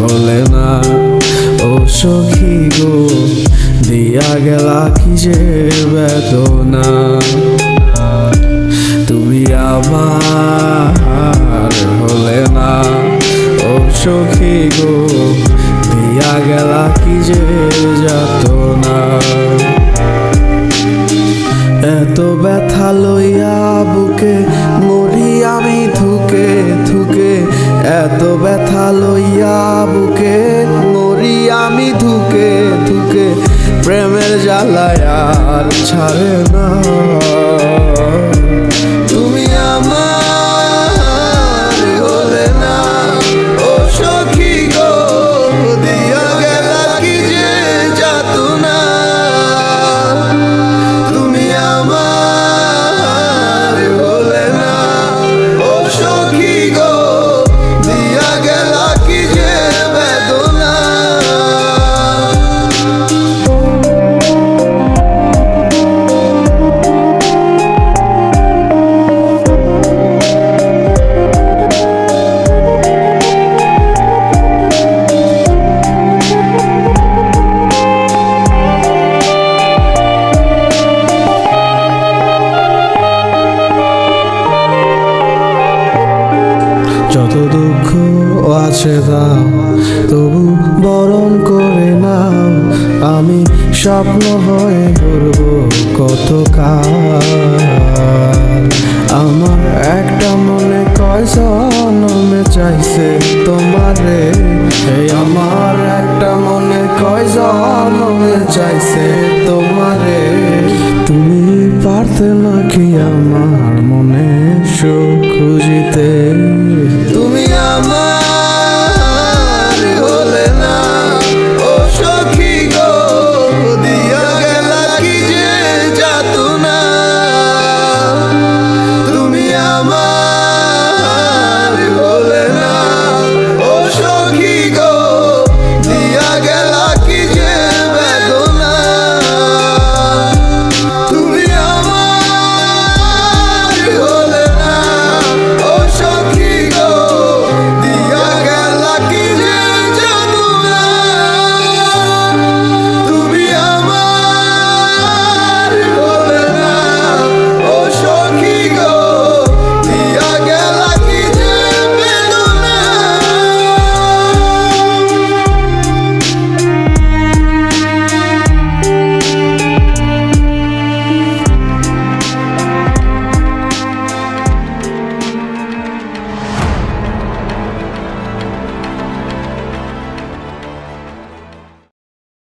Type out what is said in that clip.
হলে না, ও সখী গো, দিয়া গেলা কি যে বেদনা? তুমি আমার হলে না, ও সখী গো, দিয়া গেলা কি যে যাত না এত ব্যথা লইয়া বুকে, মরি আমি থুকে থুকে, এত ব্যথা লইয়া জ্বালায় ছাড়ে না। কাছে দাও তবু বরণ করে নাও। আমি স্বপ্ন হয়ে ঘুরব কত কাল আমার একটা মনে কয় চাইছে তোমারে। এই আমার একটা মনে কয়, জনমে চাইছে তোমারে। তুমি পারতে নাকি আমার মনে সুখ খুঁজিতে? তুমি আমার